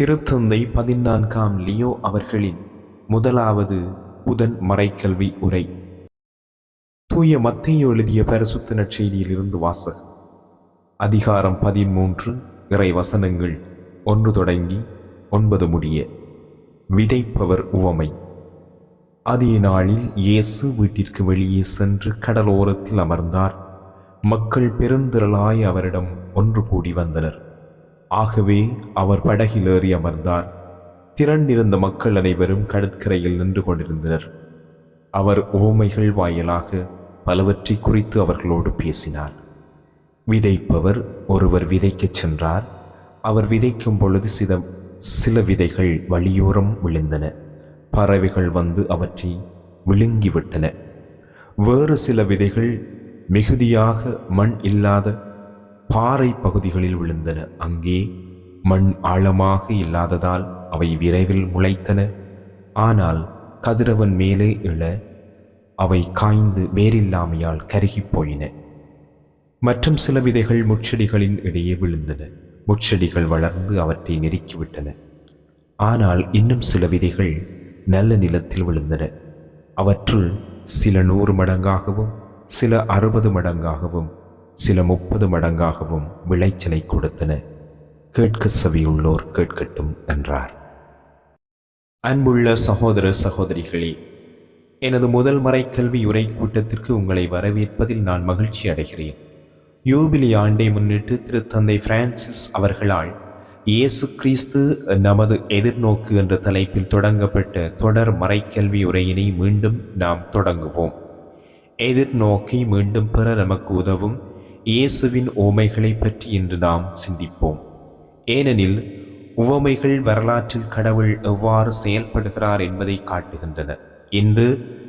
திருத்தந்தை பதினான்காம் லியோ அவர்களின் முதலாவது புதன் மறைக்கல்வி உரை. தூய மத்தையோ எழுதிய பரிசுத்த நற்செய்தியிலிருந்து வாசகம். அதிகாரம் பதிமூன்று இறை வசனங்கள் ஒன்று தொடங்கி ஒன்பது முடிய. விதைப்பவர் உவமை. அதே நாளில் இயேசு வீட்டிற்கு வெளியே சென்று கடலோரத்தில் அமர்ந்தார். மக்கள் பெருந்திரளாய் அவரிடம் ஒன்று கூடி வந்தனர். ஆகவே அவர் படகில் ஏறி அமர்ந்தார். திரண்டிருந்த மக்கள் அனைவரும் கடற்கரையில் நின்று கொண்டிருந்தனர். அவர் ஓமைகள் வாயிலாக பலவற்றை குறித்து அவர்களோடு பேசினார். விதைப்பவர் ஒருவர் விதைக்கச் சென்றார். அவர் விதைக்கும் பொழுது சில சில விதைகள் வழியோரம் விழுந்தன. பறவைகள் வந்து அவற்றை விழுங்கிவிட்டன. வேறு சில விதைகள் மிகுதியாக மண் இல்லாத பாறை பகுதிகளில் விழுந்தன. அங்கே மண் ஆழமாக இல்லாததால் அவை விரைவில் முளைத்தன. ஆனால் கதிரவன் மேலே எழ அவை காய்ந்து வேறில்லாமையால் கருகிப் போயின. மற்றும் சில விதைகள் முட்செடிகளின் இடையே விழுந்தன. முட்செடிகள் வளர்ந்து அவற்றை நெருக்கிவிட்டன. ஆனால் இன்னும் சில விதைகள் நல்ல நிலத்தில் விழுந்தன. அவற்றுள் சில நூறு மடங்காகவும் சில அறுபது மடங்காகவும் சில முப்பது மடங்காகவும் விளைச்சலை கொடுத்தன. கேட்க செவியுள்ளோர் கேட்கட்டும் என்றார். அன்புள்ள சகோதர சகோதரிகளே எனது முதல் மறைக்கல்வி உரை கூட்டத்திற்கு உங்களை வரவேற்பதில் நான் மகிழ்ச்சி அடைகிறேன். யூபிலி ஆண்டை முன்னிட்டு திருத்தந்தை பிரான்சிஸ் அவர்களால் இயேசு கிறிஸ்து நமது எதிர்நோக்கு என்ற தலைப்பில் தொடங்கப்பட்ட தொடர் மறைக்கல்வி உரையினை மீண்டும் நாம் தொடங்குவோம். எதிர்நோக்கை மீண்டும் பெற நமக்கு உதவும் இயேசுவின் ஓமைகளை பற்றி இன்று நாம் சிந்திப்போம். ஏனெனில் உவமைகள் வரலாற்றில் கடவுள் எவ்வாறு செயல்படுகிறார் என்பதை காட்டுகின்றன. இன்று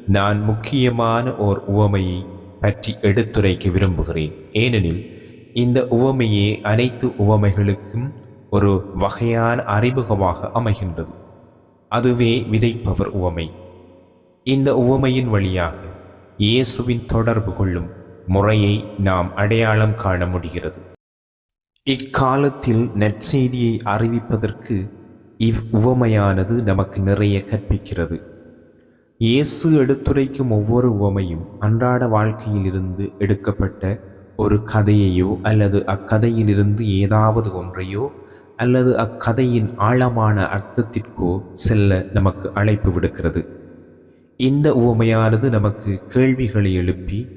நான் முக்கியமான ஓர் உவமையை பற்றி எடுத்துரைக்க விரும்புகிறேன். ஏனெனில் இந்த உவமையே அனைத்து உவமைகளுக்கும் ஒரு வகையான அறிமுகமாக அமைகின்றது. அதுவே விதைப்பவர் உவமை. இந்த உவமையின் வழியாக இயேசுவின் தொடர்பு கொள்ளும் முறையை நாம் அடையாளம் காண முடிகிறது. இக்காலத்தில் நற்செய்தியை அறிவிப்பதற்கு இவ் உவமையானது நமக்கு நிறைய கற்பிக்கிறது. இயேசு எடுத்துரைக்கும் ஒவ்வொரு உவமையும் அன்றாட வாழ்க்கையிலிருந்து எடுக்கப்பட்ட ஒரு கதையையோ அல்லது அக்கதையிலிருந்து ஏதாவது ஒன்றையோ அல்லது அக்கதையின் ஆழமான அர்த்தத்திற்கோ செல்ல நமக்கு அழைப்பு விடுக்கிறது. இந்த உவமையானது நமக்கு கேள்விகளை எழுப்பி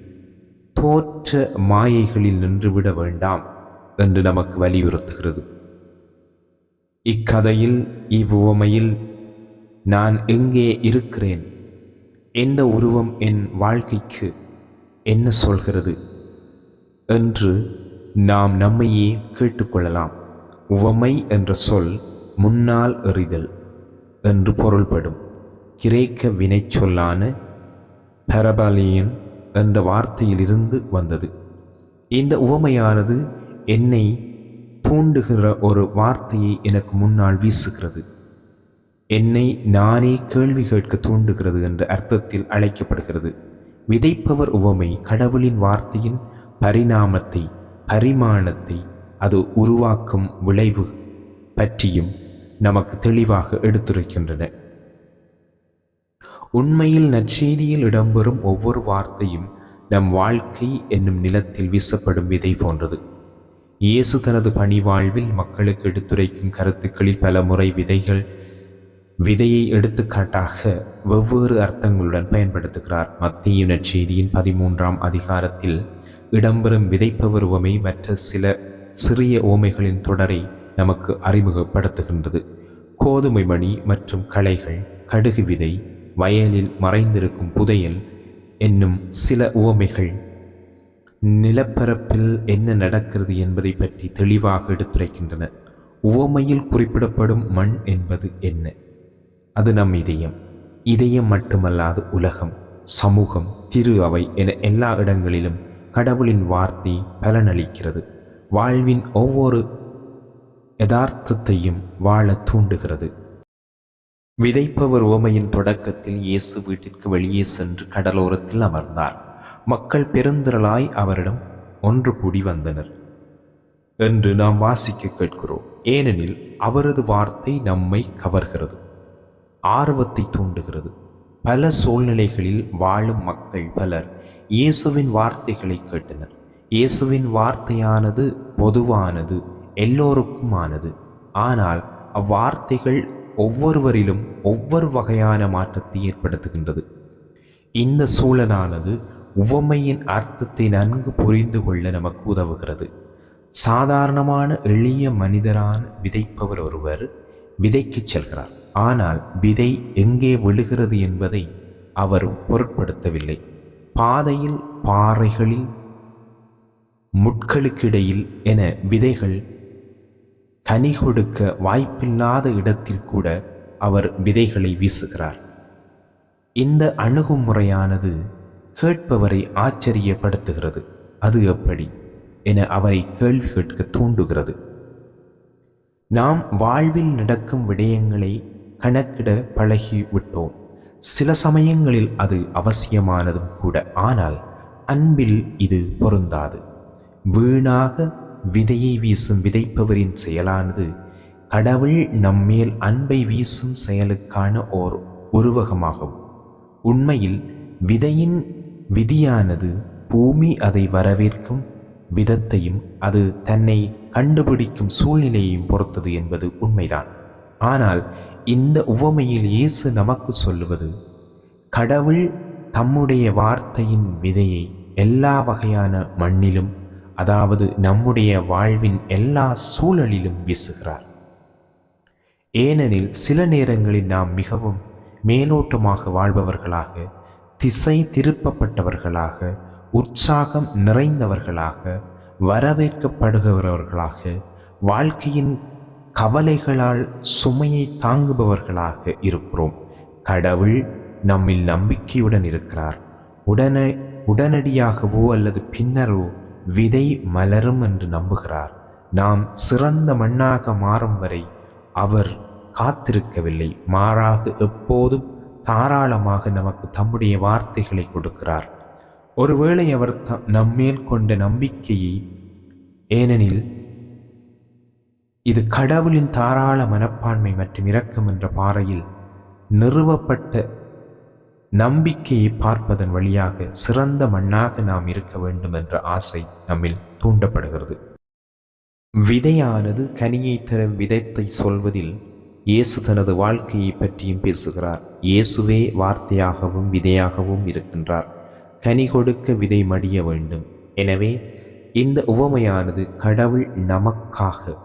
தோற்ற மாயைகளில் நின்றுவிட வேண்டாம் என்று நமக்கு வலியுறுத்துகிறது. இக்கதையில் இவ்வுவமையில் நான் எங்கே இருக்கிறேன்? எந்த உருவம் என் வாழ்க்கைக்கு என்ன சொல்கிறது? என்று நாம் நம்மையே கேட்டுக்கொள்ளலாம். உவமை என்ற சொல் முன்னால் எறிதல் என்று பொருள்படும். கிரேக்க வினைச்சொல்லான பரபாலியன் என்ற வார்த்தையிலிருந்து வந்தது. இந்த உவமையானது என்னை தூண்டுகிற ஒரு வார்த்தையை எனக்கு முன்னால் வீசுகிறது. என்னை நானே கேள்வி கேட்க தூண்டுகிறது என்ற அர்த்தத்தில் அழைக்கப்படுகிறது. விதைப்பவர் உவமை கடவுளின் வார்த்தையின் பரிணாமத்தை பரிமாணத்தை அது உருவாக்கும் விளைவு பற்றியும் நமக்கு தெளிவாக எடுத்துரைக்கின்றன. உண்மையில் நற்செய்தியில் இடம்பெறும் ஒவ்வொரு வார்த்தையும் நம் வாழ்க்கை என்னும் நிலத்தில் வீசப்படும் விதை போன்றது. இயேசு தனது பணி வாழ்வில் மக்களுக்கு எடுத்துரைக்கும் கருத்துக்களில் பல முறை விதைகள் விதையை எடுத்துக்காட்டாக வெவ்வேறு அர்த்தங்களுடன் பயன்படுத்துகிறார். மத்திய நற்செய்தியின் பதிமூன்றாம் அதிகாரத்தில் இடம்பெறும் விதைப்பவர் உவமை மற்ற சில சிறிய ஓமைகளின் தொடரை நமக்கு அறிமுகப்படுத்துகின்றது. கோதுமை மணி மற்றும் களைகள் கடுகு விதை வயலில் மறைந்திருக்கும் புதையல் என்னும் சில உவமைகள். நிலப்பரப்பில் என்ன நடக்கிறது என்பதை பற்றி தெளிவாக எடுத்துரைக்கின்றன. உவமையில் குறிப்பிடப்படும் மண் என்பது என்ன? அது நம் இதயம். இதயம் மட்டுமல்லாது உலகம் சமூகம் திரு அவை என எல்லா இடங்களிலும் கடவுளின் வார்த்தை பலனளிக்கிறது. வாழ்வின் ஒவ்வொரு யதார்த்தத்தையும் வாழ தூண்டுகிறது. விதைப்பவர் ஓமையின் தொடக்கத்தில் இயேசு வீட்டிற்கு வெளியே சென்று கடலோரத்தில் அமர்ந்தார். மக்கள் பெருந்திரளாய் அவரிடம் ஒன்று கூடி வந்தனர். என்று நாம் வாசிக்க கேட்கிறோம். ஏனெனில் அவரது வார்த்தை நம்மை கவர்கிறது. ஆர்வத்தை தூண்டுகிறது. பல சூழ்நிலைகளில் வாழும் மக்கள் பலர் இயேசுவின் வார்த்தைகளை கேட்டனர். இயேசுவின் வார்த்தையானது பொதுவானது எல்லோருக்குமானது. ஆனால் அவ்வார்த்தைகள் ஒவ்வொருவரிலும் ஒவ்வொரு வகையான மாற்றத்தை ஏற்படுத்துகின்றது. இந்த சூழலானது உவமையின் அர்த்தத்தை நன்கு புரிந்து கொள்ள நமக்கு உதவுகிறது. சாதாரணமான எளிய மனிதரான விதைப்பவர் ஒருவர் விதைக்குச் செல்கிறார். ஆனால் விதை எங்கே விழுகிறது என்பதை அவர் பொருட்படுத்தவில்லை. பாதையில் பாறைகளில் முட்களுக்கிடையில் என விதைகள் கனி கொடுக்க வாய்ப்பில்லாத இடத்தில் கூட அவர் விதைகளை வீசுகிறார். இந்த அணுகுமுறையானது கேட்பவரை ஆச்சரியப்படுத்துகிறது. அது எப்படி? என அவரை கேள்வி கேட்க தூண்டுகிறது. நாம் வாழ்வில் நடக்கும் விடயங்களை கணக்கிட பழகி விட்டோம். சில சமயங்களில் அது அவசியமானதும் கூட. ஆனால் அன்பில் இது பொருந்தாது. வீணாக விதையை வீசும் விதைப்பவரின் செயலானது கடவுள் நம்மேல் அன்பை வீசும் செயலுக்கான ஓர் உருவகமாகும். உண்மையில் விதையின் விதியானது பூமி அதை வரவேற்கும் விதத்தையும் அது தன்னை கண்டுபிடிக்கும் சூழ்நிலையையும் பொறுத்தது என்பது உண்மைதான். ஆனால் இந்த உவமையில் இயேசு நமக்கு சொல்லுவது கடவுள் தம்முடைய வார்த்தையின் விதையை எல்லா வகையான மண்ணிலும் அதாவது நம்முடைய வாழ்வின் எல்லா சூழலிலும் வீசுகிறார். ஏனெனில் சில நேரங்களில் நாம் மிகவும் மேலோட்டமாக வாழ்பவர்களாக திசை திருப்பப்பட்டவர்களாக உற்சாகம் நிறைந்தவர்களாக வரவேற்கப்படுகிறவர்களாக வாழ்க்கையின் கவலைகளால் சுமையை தாங்குபவர்களாக இருக்கிறோம். கடவுள் நம்மில் நம்பிக்கையுடன் இருக்கிறார். உடனே உடனடியாகவோ அல்லது பின்னரோ விதை மலரும் என்று நம்புகிறார். நாம் சிறந்த மண்ணாக மாறும் வரை அவர் காத்திருக்கவில்லை. மாறாக எப்போதும் தாராளமாக நமக்கு தம்முடைய வார்த்தைகளை கொடுக்கிறார். ஒருவேளை அவர் த நம்மேல் கொண்ட நம்பிக்கையை ஏனெனில் இது கடவுளின் தாராள மனப்பான்மை மற்றும் இரக்கம் என்ற பாறையில் நிறுவப்பட்ட நம்பிக்கையை பார்ப்பதன் வழியாக சிறந்த மண்ணாக நாம் இருக்க வேண்டும் என்ற ஆசை நம்மில் தூண்டப்படுகிறது. விதையானது கனியை தரும் விதத்தை சொல்வதில் இயேசு தனது வாழ்க்கையை பற்றியும் பேசுகிறார். இயேசுவே வார்த்தையாகவும் விதையாகவும் இருக்கின்றார். கனி கொடுக்க விதை மடிய வேண்டும். எனவே இந்த உவமையானது கடவுள் நமக்காக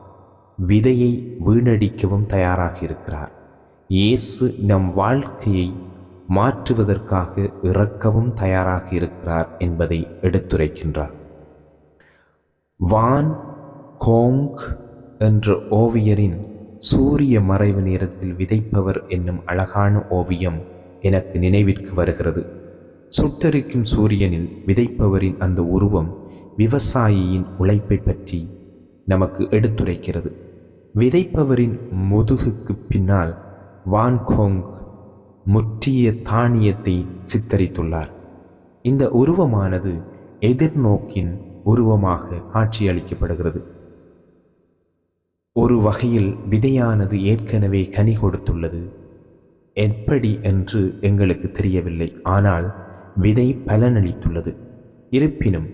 விதையை வீணடிக்கவும் தயாராக இருக்கிறார். இயேசு நம் வாழ்க்கையை மாற்றுவதற்காக இறக்கவும் தயாராக இருக்கிறார் என்பதை எடுத்துரைக்கின்றார். வான் கோங் என்ற ஓவியரின் சூரிய மறைவு நேரத்தில் விதைப்பவர் என்னும் அழகான ஓவியம் எனக்கு நினைவிற்கு வருகிறது. சுட்டரிக்கும் சூரியனில் விதைப்பவரின் அந்த உருவம் விவசாயியின் உழைப்பை பற்றி நமக்கு எடுத்துரைக்கிறது. விதைப்பவரின் முதுகுக்கு பின்னால் வான்கோங் முற்றிய தானியத்தை சித்தரித்துள்ளார். இந்த உருவமானது எதிர்நோக்கின் உருவமாக காட்சியளிக்கப்படுகிறது. ஒரு வகையில் விதையானது ஏற்கனவே கனி கொடுத்துள்ளது. எப்படி என்று எங்களுக்கு தெரியவில்லை. ஆனால் விதை பலனளித்துள்ளது. இருப்பினும்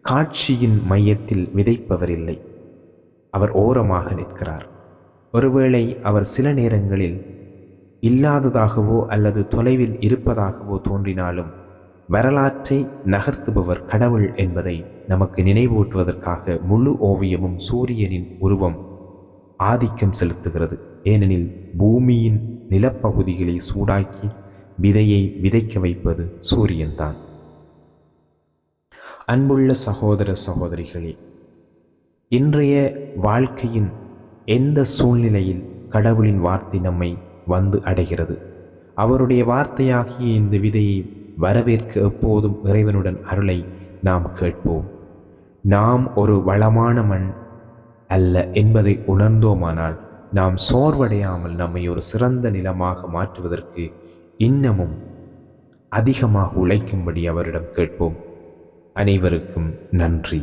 காட்சியின் மையத்தில் விதைப்பவர் இல்லை அவர் ஓரமாக நிற்கிறார். ஒருவேளை அவர் சில நேரங்களில் இல்லாததாகவோ அல்லது தொலைவில் இருப்பதாகவோ தோன்றினாலும் வரலாற்றை நகர்த்துபவர் கடவுள் என்பதை நமக்கு நினைவூட்டுவதற்காக முழு ஓவியமும் சூரியனின் உருவம் ஆதிக்கம் செலுத்துகிறது. ஏனெனில் பூமியின் நிலப்பகுதிகளை சூடாக்கி விதையை விதைக்க வைப்பது சூரியன்தான். அன்புள்ள சகோதர சகோதரிகளே இன்றைய வாழ்க்கையின் எந்த சூழ்நிலையில் கடவுளின் வார்த்தை நம்மை வந்து அடைகிறது. அவருடைய வார்த்தையாகிய இந்த விதையை வரவேற்க எப்போதும் இறைவனுடன் அருளை நாம் கேட்போம். நாம் ஒரு வளமான மண் அல்ல என்பதை உணர்ந்தோமானால் நாம் சோர்வடையாமல் நம்மை ஒரு சிறந்த நிலமாக மாற்றுவதற்கு இன்னமும் அதிகமாக உழைக்கும்படி அவரிடம் கேட்போம். அனைவருக்கும் நன்றி.